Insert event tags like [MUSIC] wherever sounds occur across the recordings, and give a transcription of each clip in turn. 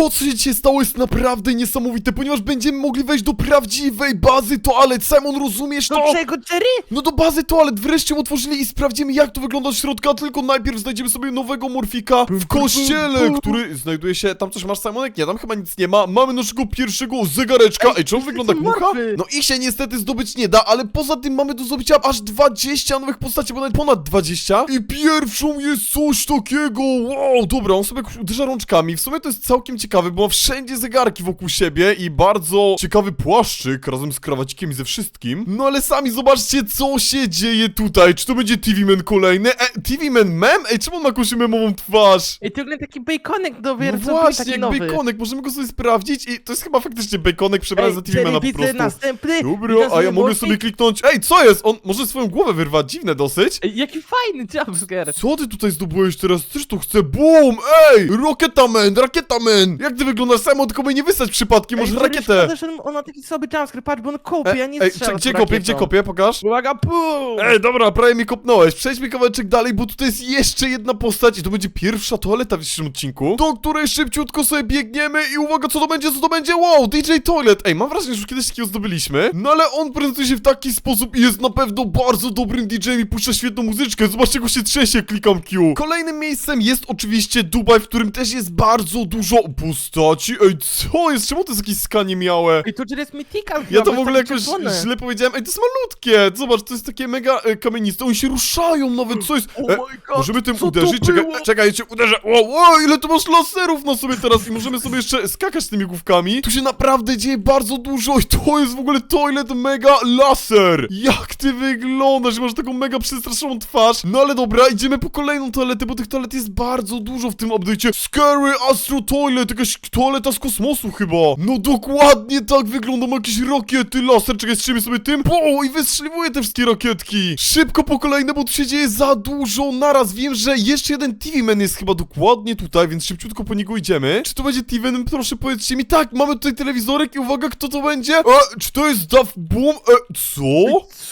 To, co się stało, jest naprawdę niesamowite, ponieważ będziemy mogli wejść do prawdziwej bazy toalet. Simon, rozumiesz to? Do czego, Jerry? No do bazy toalet wreszcie otworzyli i sprawdzimy jak to wygląda od środka, tylko najpierw znajdziemy sobie nowego morfika w kościele, który znajduje się... Tam coś masz, Simonek? Nie, tam chyba nic nie ma. Mamy naszego pierwszego zegareczka. Ej, czemu wygląda jak mucha? morfy. No ich się niestety zdobyć nie da, ale poza tym mamy do zdobycia aż 20 nowych postaci, bo nawet ponad 20. I pierwszą jest coś takiego. Wow, dobra, on sobie uderza rączkami. W sumie to jest całkiem ciekawe, bo ma wszędzie zegarki wokół siebie i bardzo ciekawy płaszczyk razem z krawacikiem i ze wszystkim. No ale sami zobaczcie, co się dzieje tutaj. Czy to będzie TV Man kolejny? E, TV Man mem? Ej, czemu on ma jakąś memową twarz? Ej, to wygląda taki baconek do No wierców, właśnie, taki jak nowy. baconek, możemy go sobie sprawdzić i to jest chyba faktycznie baconek przebrany Ej, za TV Mana po widzę prostu. następny. Dobra, widzę a ja mogę sobie kliknąć. Ej, co jest? On może swoją głowę wyrwać, dziwne dosyć. Ej, jaki fajny jumpscare. Co ty tutaj zdobyłeś teraz? Też to chcę? Boom! Ej! Rocketaman! Rakietaman! Jak ty wyglądasz? Samo tylko mnie nie wysać przypadkiem, może rakietę! szkoda, że on ma taki sobie jumpscare, patrz, bo on kopie, a nie ej, strzela cze- z gdzie kopię, gdzie rakietą. kopię? Pokaż. Uwaga, pum! Ej, dobra, prawie mnie kopnąłeś. Przejdźmy kawałeczek dalej, bo tutaj jest jeszcze jedna postać i to będzie pierwsza toaleta w dzisiejszym odcinku, do której szybciutko sobie biegniemy i uwaga, co to będzie, co to będzie? Wow, DJ Toilet! Ej, mam wrażenie, że już kiedyś takiego zdobyliśmy, no ale on prezentuje się w taki sposób i jest na pewno bardzo dobrym DJ-em i puszcza świetną muzyczkę. Zobaczcie, jak go się trzęsie, klikam Q. Kolejnym miejscem jest oczywiście Dubaj, w którym też jest bardzo dużo postaci. Ej, co jest? Czemu to jest jakieś skanie miałe? Ej, to Jerry jest mythical Ja to w ogóle jakoś źle powiedziałem. Ej, to jest malutkie. Zobacz, to jest takie mega e, kamieniste. Oni się ruszają nawet. Co jest? Oh E, my god, możemy tym co to uderzyć? Czekaj, było? czekaj, ja cię uderzę. Wow, wow, ile tu masz laserów na sobie teraz i możemy sobie jeszcze skakać tymi główkami. Tu się naprawdę dzieje bardzo dużo i to jest w ogóle toilet mega laser. Jak ty wyglądasz? Masz taką mega przestraszoną twarz. No ale dobra, idziemy po kolejną toaletę, bo tych toalet jest bardzo dużo w tym update'cie. Scary Astro Toilet, jakaś toaleta z kosmosu chyba. No dokładnie tak wygląda, ma jakieś rakiety laser. Czekaj, strzelimy sobie tym. O, i wystrzeliwuję te wszystkie rakietki. Szybko po kolejne, bo tu się dzieje za dużo naraz. Wiem, że jeszcze jeden TV Man jest chyba dokładnie tutaj, więc szybciutko po niego idziemy. Czy to będzie TV Man? Proszę powiedzcie mi. Tak, mamy tutaj telewizorek i uwaga, kto to będzie? E, czy to jest Daft Boom? E, co?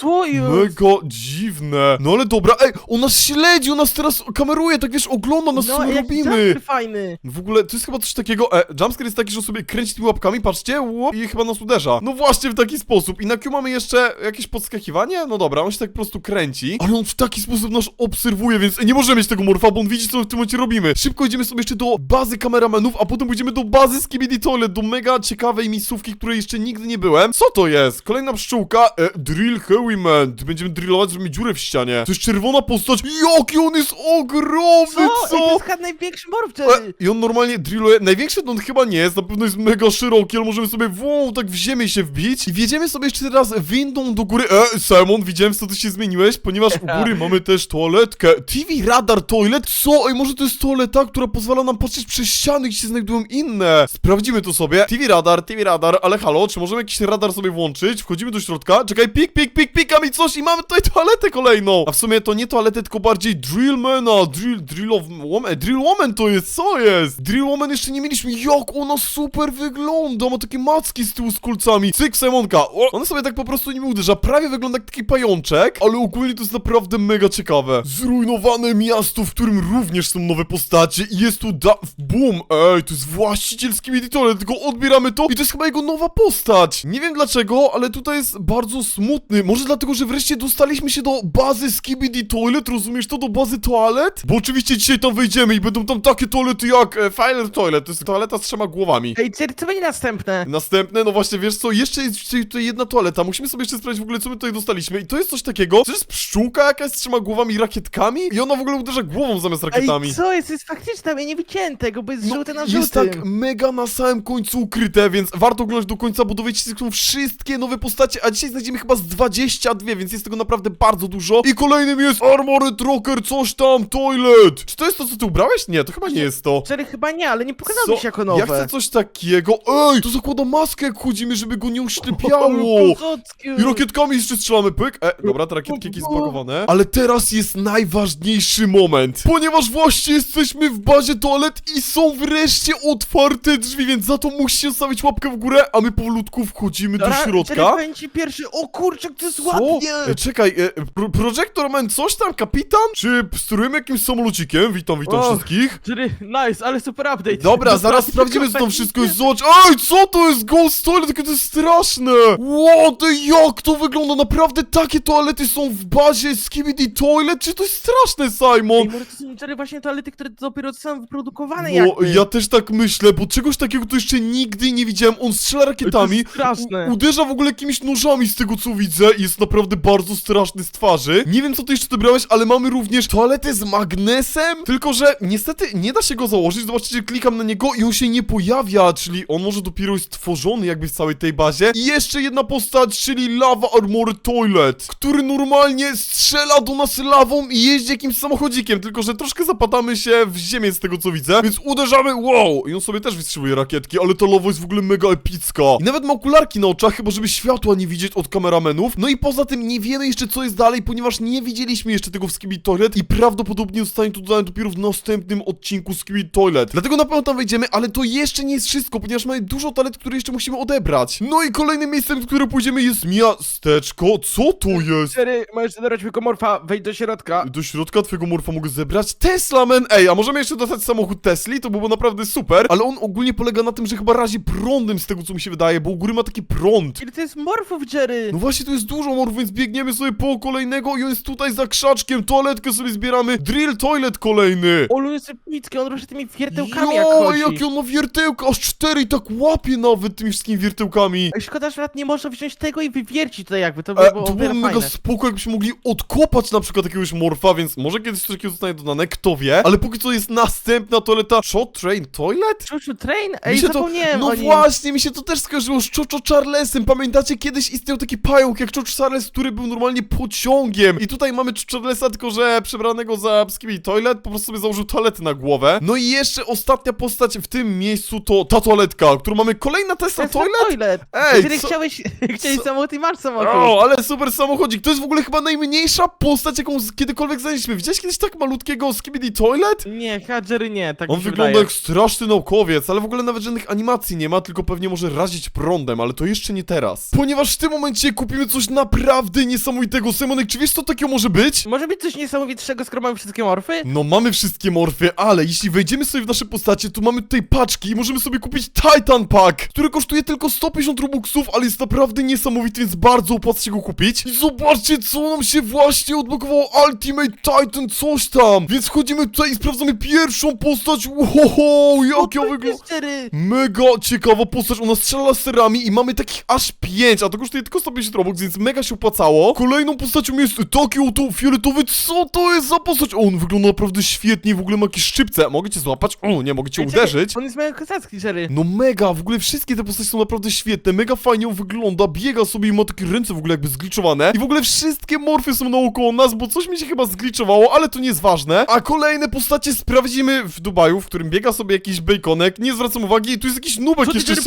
Co jest? Mega dziwne. No ale dobra, ej, on nas śledzi, on nas teraz kameruje, tak wiesz, ogląda nas, co my No, robimy. jumpscare fajny. W ogóle to jest chyba coś takiego. E, jumpscare jest taki, że sobie kręci tymi łapkami, patrzcie, łop, i chyba nas uderza. No właśnie w taki sposób. I na Q mamy jeszcze jakieś podskakiwanie? No dobra, on się tak po prostu kręci. Ale on w taki sposób nas obserwuje, więc nie możemy mieć tego morfa, bo on widzi, co w tym momencie robimy. Szybko idziemy sobie jeszcze do bazy kameramenów, a potem pójdziemy do bazy Skibidi Toilet, do mega ciekawej miejscówki, której jeszcze nigdy nie byłem. Co to jest? Kolejna pszczółka. E, drill Heavyman. Będziemy drillować, zrobimy dziurę w ścianie. To jest czerwona postać. Jaki on jest ogromny, Co? co? Ej, to jest chyba największy morf, E, Jerry. I on normalnie drilluje. Największy to on chyba nie jest, na pewno jest mega szeroki, ale możemy sobie wow, tak w ziemię się wbić. I wjedziemy sobie jeszcze teraz windą do góry. E, Simon, widziałem, co ty się zmieniłeś, ponieważ u góry [LAUGHS] mamy też toaletkę. TV Radar Toilet? Co? Ej, może to jest toaleta, która pozwala nam patrzeć przez ściany, gdzie się znajdują inne. Sprawdzimy to sobie. TV Radar, TV Radar, ale halo, czy możemy jakiś radar sobie włączyć? Wchodzimy do środka. Czekaj, pik, pik, pik, pika mi coś i mamy tutaj toaletę kolejną. A w sumie to nie toaletę, tylko bardziej Drillmana. Drill, drill of woman. Drill woman to jest, co jest? Drill woman jeszcze nie mieliśmy. Jak ona super wygląda. Ma takie macki z tyłu z kulcami. Cyk, Simonka. O, ona sobie tak po prostu nimi uderza. Prawie wygląda jak taki pajączek, ale ogólnie to jest naprawdę mega ciekawe. Zrujnowane miasto, w którym również są nowe postacie i jest tu da... Boom! Ej, to jest właścicielski editor, tylko odbieramy to i to jest chyba jego nowa postać. Nie wiem dlaczego, ale tutaj jest bardzo smutny. Może dlatego, że wreszcie dostaliśmy się do bazy Skibidi Toilet, rozumiesz to? Do bazy toalet? Bo oczywiście dzisiaj tam wejdziemy i będą tam takie toalety jak e, Fire Toilet. To jest toaleta z trzema głowami. Ej, Jerry, co będzie następne? Następne, no właśnie, wiesz co, jeszcze jest tutaj jedna toaleta, musimy sobie jeszcze sprawdzić w ogóle, co my tutaj dostaliśmy i to jest coś takiego, to jest pszczółka jakaś z trzema głowami i rakietkami i ona w ogóle uderza głową zamiast rakietami. Ej, co jest? Jest faktycznie tam, ja nie widziałem tego, bo jest żółte na żółtym. jest tak mega na samym końcu ukryte, więc warto oglądać do końca, bo dowiecie się, są wszystkie nowe postacie, a dzisiaj znajdziemy chyba z 22, więc jest tego naprawdę bardzo dużo. I kolejnym jest Armored Rocker, coś tam, Toilet. Czy to jest to, co ty ubrałeś? Nie, to chyba nie jest to. Chyba nie, ale nie pokazało Co? mi się jako nowe. Ja chcę coś takiego. Ej, to zakłada maskę, jak chodzimy, żeby go nie uślepiało. [LAUGHS] Kozackie. I rakietkami jeszcze strzelamy, pyk. E, dobra, te rakietki jakieś zbagowane. Ale teraz jest najważniejszy moment. Ponieważ właśnie jesteśmy w bazie toalet i są wreszcie otwarte drzwi, więc za to musicie zostawić łapkę w górę, a my powolutku wchodzimy do środka. powiem ci pierwszy. O kurczę, to jest Co? ładnie. E, czekaj, e, pro Projector Man, coś tam, kapitan? Czy sterujemy jakimś samolocikiem? Witam, witam wszystkich. Jerry, nice, ale super update. Dobra, zaraz sprawdzimy co tam wszystko jest, zobacz. Ej, co to jest Ghost Toilet? Jakie to jest straszne! Wow, ty jak to wygląda? Naprawdę takie toalety są w bazie Skibidi Toilet? Czy to jest straszne, Ej, Simon? może to są Jerry właśnie toalety, które dopiero są wyprodukowane No, jakby. ja też tak myślę, bo czegoś takiego to jeszcze nigdy nie widziałem. On strzela To rakietami, jest straszne. u- uderza w ogóle jakimiś nożami z tego co widzę i jest naprawdę bardzo straszny z twarzy. Nie wiem co ty jeszcze dobrałeś, ale mamy również toaletę z magnesem, tylko że niestety nie da się go założyć. Zobaczcie, klikam na niego i on się nie pojawia, czyli on może dopiero jest tworzony jakby w całej tej bazie. I jeszcze jedna postać, czyli Lava Armored Toilet, który normalnie strzela do nas lawą i jeździ jakimś samochodzikiem, tylko że troszkę zapadamy się w ziemię z tego co widzę, więc uderzamy, wow! I on sobie też wystrzeliwuje rakietki, ale ta lawa jest w ogóle mega epicka. I nawet ma okularki na oczach, chyba żeby światła nie widzieć od kameramenów. No i poza tym nie wiemy jeszcze co jest dalej, ponieważ nie widzieliśmy jeszcze tego w Skibidi Toilet i prawdopodobnie zostanie to dodane dopiero w następnym odcinku Skibidi Toilet. Dlatego na pewno tam wejdziemy, ale to jeszcze nie jest wszystko, ponieważ mamy dużo toalet, które jeszcze musimy odebrać. No i kolejnym miejscem, w które pójdziemy jest miasteczko. Co to jest? Jerry, możesz zabrać Wikomorfa, wejdź do środka. Do środka twojego morfa mogę zebrać Tesla, man! Ej, a możemy jeszcze dostać samochód Tesli? To byłoby naprawdę super, ale on ogólnie polega na tym, że chyba razi prądem z tego, co mi się wydaje, bo u góry ma taki prąd. Ile to jest morfów, Jerry? No właśnie, tu jest dużo morfów, więc biegniemy sobie po kolejnego i on jest tutaj za krzaczkiem, toaletkę sobie zbieramy, drill toilet kolejny. Olu jest epicki, on rusza tymi wiertełkami jak Jo, chodzi. Jakie on ma wiertełka, aż cztery i tak łapie nawet tymi wszystkimi wiertełkami. Ej, Szkoda, że nawet nie można wziąć tego i wywiercić tutaj jakby, to by E, było to byłoby mega fajne. spoko, jakbyśmy mogli odkopać na przykład jakiegoś morfa, więc może kiedyś coś takiego zostanie dodane, kto wie. Ale póki co jest następna toaleta, Shot Train Toilet? Chuchu Train? Ej, się to, zapomniałem no o nim. właśnie, mi się to też skojarzyło z Chocho Charlesem. Pamiętacie, kiedyś istniał taki pająk jak Chocho Charles, który był normalnie pociągiem. I tutaj mamy Chocho Charlesa, tylko że przebranego za Skibidi Toilet, po prostu sobie założył toaletę na głowę. No i jeszcze ostatnia postać w tym miejscu to ta toaletka, którą mamy kolejna Tesla Tesla Toilet. toilet. Ej, Jerry, co- chciałeś, [LAUGHS] chciałeś co- samochód i masz samochód. O, ale super samochodzik. To jest w ogóle chyba najmniejsza postać, jaką z- kiedykolwiek znaleźliśmy. Widziałeś kiedyś tak malutkiego Skibidi Toilet? Nie, Jerry nie, tak On mi się wygląda wydaje. jak straszny naukowiec, ale w ogóle nawet żadnych animacji nie ma, tylko pewnie może razić prądem, ale to jeszcze nie teraz. Ponieważ w tym momencie kupimy coś naprawdę niesamowitego. Simonek, czy wiesz co takiego może być? Może być coś niesamowitego, skoro mamy wszystkie morfy? No mamy wszystkie morfy, ale jeśli wejdziemy sobie w nasze postacie, to mamy tutaj paczki i możemy sobie kupić Titan Pack, który kosztuje tylko 150 robuxów, ale jest naprawdę niesamowity, więc bardzo opłaca się go kupić. I zobaczcie, co nam się właśnie odblokowało Ultimate Titan coś tam. Więc wchodzimy tutaj i sprawdzamy pierwszą postać. Wow, jak ja wygląda... Mega ciekawa postać, ona strzela laserami i mamy takich aż 5, a to kosztuje tylko 150 robux, więc mega się opłacało. Kolejną postacią jest taki oto fioletowy, co to jest za postać? O, on wygląda naprawdę świetnie, w ogóle ma jakieś szczypce, mogę cię złapać? O, nie, mogę cię Ej, uderzyć. On jest mega kozacki. No mega, w ogóle wszystkie te postacie są naprawdę świetne, mega fajnie on wygląda, biega sobie i ma takie ręce w ogóle jakby zgliczowane i w ogóle wszystkie morfy są naokoło nas, bo coś mi się chyba zgliczowało, ale to nie jest ważne. A kolejne postacie sprawdzimy w Dubaju, w którym biega sobie jakiś baconek, nie zwracam uwagi, i tu jest jakiś nubek Co ty, jeszcze z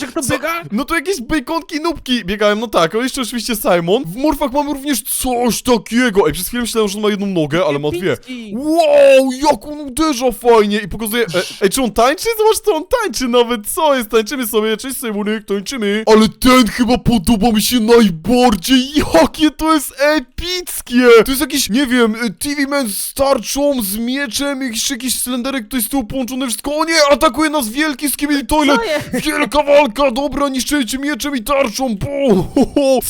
że kto Co? biega? No to jakieś baconki, nubki biegają, no tak, o jeszcze oczywiście Simon. W morfach mamy również coś takiego. Ej, przez chwilę myślałem, że on ma jedną nogę, ale ma dwie. Epicki. Wow, jak on uderza fajnie i pokazuje... E, ej, czy on tańczy? Zobacz, co on tańczy nawet, co jest? Tańczymy sobie, cześć Simonik, tańczymy. Ale ten chyba podoba mi się najbardziej, jakie to jest epickie! To jest jakiś, nie wiem, e, TV Man z tarczą, z mieczem, jakiś, jakiś cylinderek tutaj z tyłu połączone wszystko. O nie, atakuje nas wielki Skibidi Toilet! Jest? Wielka walka, dobra, niszczycie mieczem i tarczą, bum!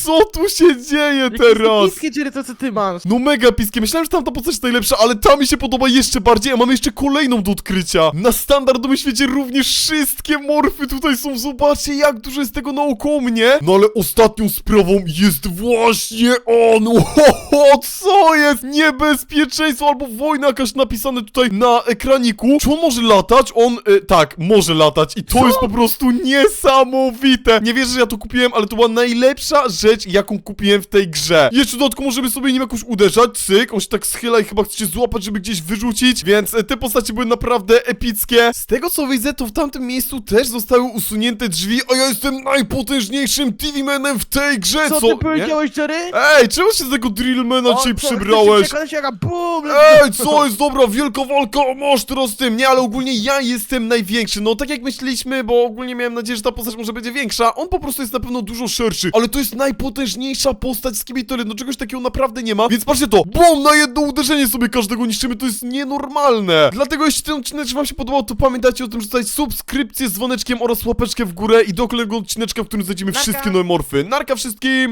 Co tu się dzieje Jakie teraz? epickie, Jerry, to co ty masz? No mega piskie, myślałem, że tamta postać najlepsza, ale ta mi się podoba jeszcze bardziej, a mamy jeszcze kolejną do odkrycia. Na standardowym świecie również wszystkie morfy tutaj są, zobaczcie jak dużo jest tego naokoło mnie. No ale ostatnią sprawą jest właśnie on, [LAUGHS] Oho, co jest? Niebezpieczeństwo albo wojna jakaś napisane tutaj na ekraniku. Czy on może latać? On, y, tak, może latać i to Co? jest po prostu niesamowite. Nie wierzę, że ja to kupiłem, ale to była najlepsza rzecz, jaką kupiłem w tej grze. Jeszcze w dodatku możemy sobie nim jakoś uderzać, cyk, on się tak schyla i chyba chce się złapać, żeby gdzieś wyrzucić, więc e, te postacie były naprawdę epickie. Z tego co widzę, to w tamtym miejscu też zostały usunięte drzwi, a ja jestem najpotężniejszym TV-manem w tej grze, co? Co ty powiedziałeś, Jerry? Ej, czemu się z tego Drillmana dzisiaj przybrałeś? bum! Ej, co jest dobra, wielka walka, masz teraz z tym, nie, ale ogólnie ja jestem największy, no tak jak myśleliśmy, bo ogólnie miałem nadzieję, że ta postać może będzie większa, on po prostu jest na pewno dużo szerszy, ale to jest najpotężniejsza postać z Kibitory, no czegoś takiego naprawdę nie ma, więc patrzcie to, bum, na jedno uderzenie sobie każdego niszczymy, to jest nienormalne, dlatego jeśli ten odcinek wam się podobał, to pamiętajcie, pamiętajcie o tym, że zostawić subskrypcję z dzwoneczkiem oraz łapeczkę w górę i do kolejnego odcineczka, w którym znajdziemy Narka. wszystkie nowe morfy. Narka wszystkim!